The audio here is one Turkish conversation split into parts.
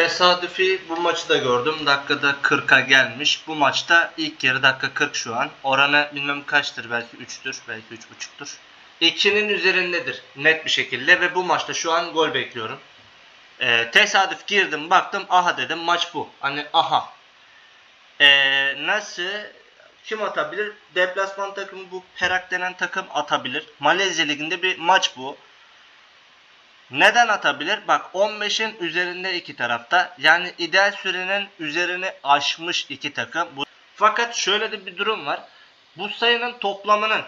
Tesadüfi bu maçı da gördüm. Dakikada 40'a gelmiş. Bu maçta ilk yarı dakika 40 şu an. Oranı bilmem kaçtır. Belki 3'tür. Belki 3.5'tur. 2'nin üzerindedir. Net bir şekilde. Ve bu maçta şu an gol bekliyorum. Ee, tesadüf girdim baktım. Aha dedim maç bu. Hani aha. Ee, nasıl? Kim atabilir? Deplasman takımı bu Perak denen takım atabilir. Malezya Ligi'nde bir maç bu. Neden atabilir? Bak 15'in üzerinde iki tarafta. Yani ideal sürenin üzerini aşmış iki takım. Bu... Fakat şöyle de bir durum var. Bu sayının toplamının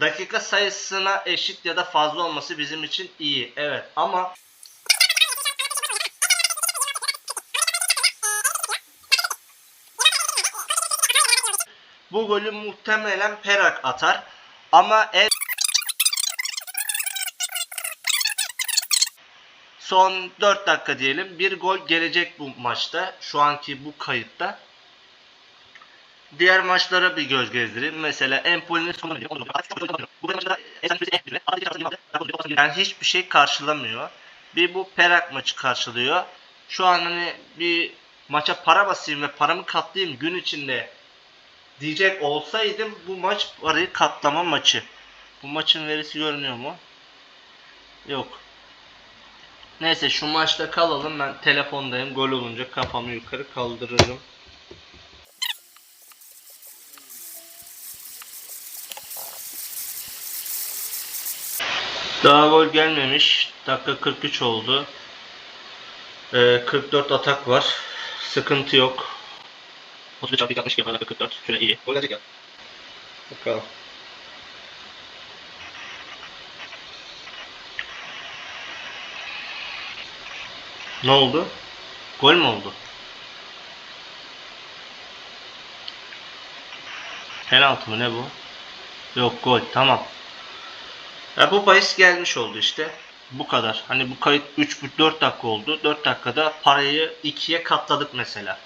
dakika sayısına eşit ya da fazla olması bizim için iyi. Evet ama bu golü muhtemelen Perak atar. Ama ev Son 4 dakika diyelim. Bir gol gelecek bu maçta. Şu anki bu kayıtta. Diğer maçlara bir göz gezdireyim. Mesela Empoli'nin sonu yani hiçbir şey karşılamıyor. Bir bu Perak maçı karşılıyor. Şu an hani bir maça para basayım ve paramı katlayayım gün içinde diyecek olsaydım bu maç parayı katlama maçı. Bu maçın verisi görünüyor mu? Yok. Neyse şu maçta kalalım. Ben telefondayım. Gol olunca kafamı yukarı kaldırırım. Daha gol gelmemiş. Dakika 43 oldu. Ee, 44 atak var. Sıkıntı yok. 33 çarpı 62 yapar dakika 44. Şöyle iyi. Gol gelecek ya. Bakalım. Ne oldu? Gol mü oldu? Penaltı mı ne bu? Yok gol tamam. Ya bu bahis gelmiş oldu işte. Bu kadar. Hani bu kayıt 3-4 dakika oldu. 4 dakikada parayı 2'ye katladık mesela.